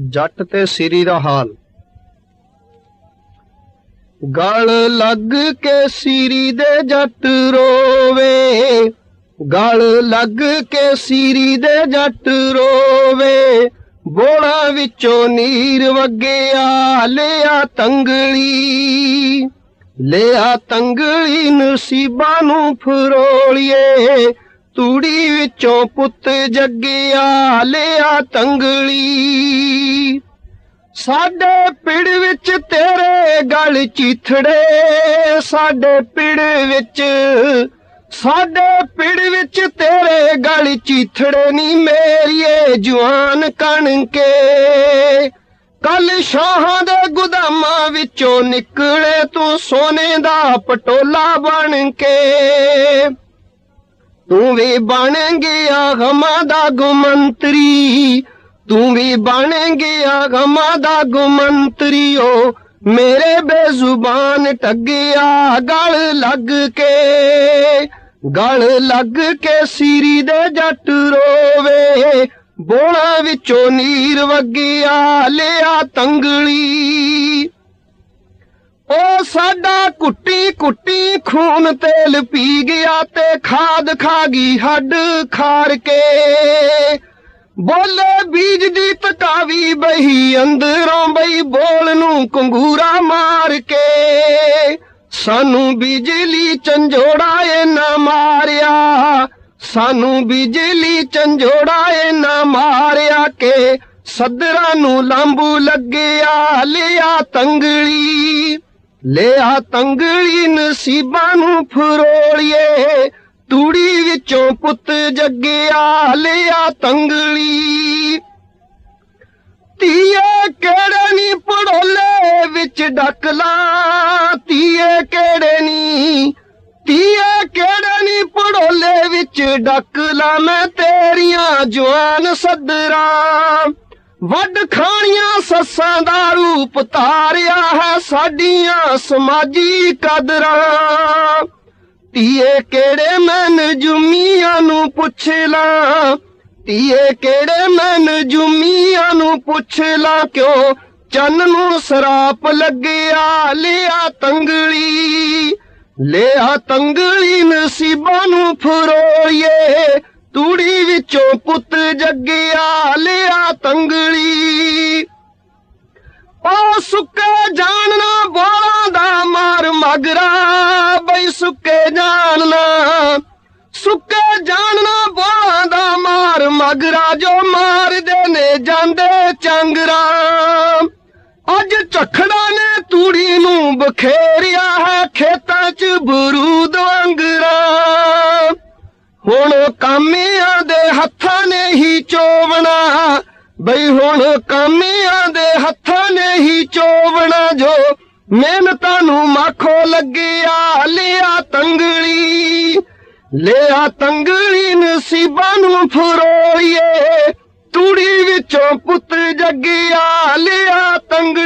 ਜੱਟ ਤੇ ਸਿਰੀ ਦਾ ਹਾਲ। ਗਲ ਲੱਗ ਕੇ ਸਿਰੀ ਦੇ ਜੱਟ ਰੋਵੇ। ਗਲ ਲੱਗ ਕੇ ਸਿਰੀ ਦੇ ਜੱਟ ਰੋਵੇ। ਬੋਲਾ ਵਿੱਚੋਂ ਨੀਰ ਵਗਿਆ ਲਿਆ ਤੰਗਲੀ। ਲਿਆ ਤੰਗਲੀ, ਨਸੀਬਾਂ ਨੂੰ ਫਰੋਲੀਏ। ਤੂੜੀ ਵਿੱਚੋਂ ਪੁੱਤ ਜੱਗਿਆ ਲਿਆ ਤੰਗਲੀ। ਸਾਡੇ ਪਿੜ ਵਿੱਚ ਤੇਰੇ ਗਲ ਚੀਥੜੇ, ਸਾਡੇ ਪਿੜ ਵਿੱਚ, ਸਾਡੇ ਪਿੜ ਵਿੱਚ ਤੇਰੇ ਗਲ ਚੀਥੜੇ ਨੀ ਮੇਰੀਏ ਜਵਾਨ ਕਣਕੇ। ਕੱਲ ਸ਼ਾਹਾਂ ਦੇ ਗੁਦਾਮਾਂ ਵਿੱਚੋਂ ਨਿਕਲੇ ਤੂੰ ਸੋਨੇ ਦਾ ਪਟੋਲਾ ਬਣ ਕੇ। ਤੂੰ ਵੀ ਬਣ ਗਿਆ ਗਮਾਂ ਦਾ ਗੁਮੰਤਰੀ। ਤੂੰ ਵੀ ਬਣ ਗਿਆ ਗਮਾਂ ਦਾ ਗੁਮੰਤਰੀ। ਓ ਮੇਰੇ ਬੇਜ਼ੁਬਾਨ ਟੱਗਿਆ ਗਲ ਲੱਗ ਕੇ। ਗਲ ਲੱਗ ਕੇ ਸੀਰੀ ਦੇ ਜੱਟ ਰੋਵੇ। ਬੋਲਾਂ ਵਿੱਚੋਂ ਨੀਰ ਵਗਿਆ ਲਿਆ ਤੰਗਲੀ। ਉਹ ਸਾਡਾ ਕੁੱਟੀ ਕੁੱਟੀ ਖੂਨ ਤੇਲ ਪੀ ਗਿਆ ਤੇ ਖਾਦ ਖਾ ਗਈ ਹੱਡ ਖਾਰ ਕੇ। ਬੋਲੇ ਬੀਜ ਦੀ ਤਕਾਵੀ ਬਹੀ ਅੰਦਰੋਂ ਬਈ ਬੋਲ ਨੂੰ ਕੰਗੂਰਾ ਮਾਰ ਕੇ। ਸਾਨੂੰ ਬਿਜਲੀ ਚੰਜੋੜਾ ਏ ਨਾ ਮਾਰਿਆ, ਸਾਨੂੰ ਬਿਜਲੀ ਚੰਜੋੜਾ ਏ ਨਾ ਮਾਰਿਆ ਕੇ। ਸਦਰਾਂ ਨੂੰ ਲਾਂਬੂ ਲੱਗਿਆ, ਲਿਆ ਤੰਗਲੀ। ਲਿਆ ਤੰਗਲੀ ਨਸੀਬਾਂ ਨੂੰ ਫਰੋਲੀਏ। ਤੂੜੀ ਵਿੱਚੋਂ ਪੁੱਤ ਜੱਗਿਆ ਲਿਆ ਤੰਗਲੀ। ਤੀਏ ਕਿਹੜੇ ਨੀ ਪੜੋਲੇ ਵਿੱਚ ਡਕਲਾ? ਤੀਏ ਕਿਹੜੇ ਨੀ? ਤੀਏ ਕਿਹੜੇ ਨੀ ਪੜੋਲੇ ਵਿੱਚ ਡਕਲਾ? ਮੈਂ ਤੇਰੀਆਂ ਜਵਾਨ ਸਦਰਾਂ। ਵੱਡ ਖਾਣੀਆਂ ਸੱਸਾਂ ਦਾ ਰੂਪ ਧਾਰਿਆ ਹੈ ਸਾਡੀਆਂ ਸਮਾਜੀ ਕਦਰਾਂ। ਧੀਏ ਕਿਹੜੇ ਮੈਂ ਨਜੂਮੀਆਂ ਨੂੰ ਪੁੱਛ ਲਾਂ? ਧੀਏ ਕਿਹੜੇ ਮੈਂ ਨਜੂਮੀਆਂ ਨੂੰ ਪੁੱਛ ਲਾਂ? ਕਿਉਂ ਚੰਨ ਨੂੰ ਸਰਾਪ ਲੱਗਿਆ, ਲਿਆ ਤੰਗਲੀ। ਲਿਆ ਤੰਗਲੀ ਨਸੀਬਾਂ ਨੂੰ ਫਰੋਈਏ। ਤੂੜੀ ਵਿੱਚੋਂ ਪੁੱਤ ਜੱਗਿਆ ਲਿਆ ਤੰਗਲੀ। ਉਹ ਸੁੱਕੇ ਜਾਣਨਾ ਬੋਲਾਂ ਦਾ ਮਾਰ ਮਗਰਾ, ਬਈ ਸੁੱਕੇ ਜਾਣਨਾ ਸੁੱਕੇ ਜਾਣਨਾ ਬੋਲਾਂ ਦਾ ਮਾਰ ਮਗਰਾ, ਜੋ ਮਾਰਦੇ ਨੇ ਜਾਂਦੇ ਚੰਗਰਾ। ਅੱਜ ਝਖੜਾ ਨੇ ਤੂੜੀ ਨੂੰ ਬਖੇਰਿਆ ਹੈ ਖੇਤਾਂ 'ਚ ਬਰੂਦ ਵਾਂਗਰਾ ਹੁਣ ਕਾਮਿਆਂ ਦੇ ਹੱਥਾਂ ਨੇ ਹੀ ਚੋਵਣਾ। ਬਈ ਹੁਣ ਕਾਮਿਆਂ ਦੇ ਹੱਥਾਂ ਨੇ ਹੀ ਚੋਵਣਾ ਜੋ ਮਿਹਨਤਾਂ ਨੂੰ ਮਾਖੋ ਲੱਗਿਆ, ਲਿਆ ਤੰਗਲੀ। ਲਿਆ ਤੰਗਲੀ ਨਸੀਬਾਂ ਨੂੰ ਫਰੋਈਏ। ਤੂੜੀ ਵਿੱਚੋਂ ਪੁੱਤ ਜੱਗਿਆ, ਲਿਆ ਤੰਗਲੀ।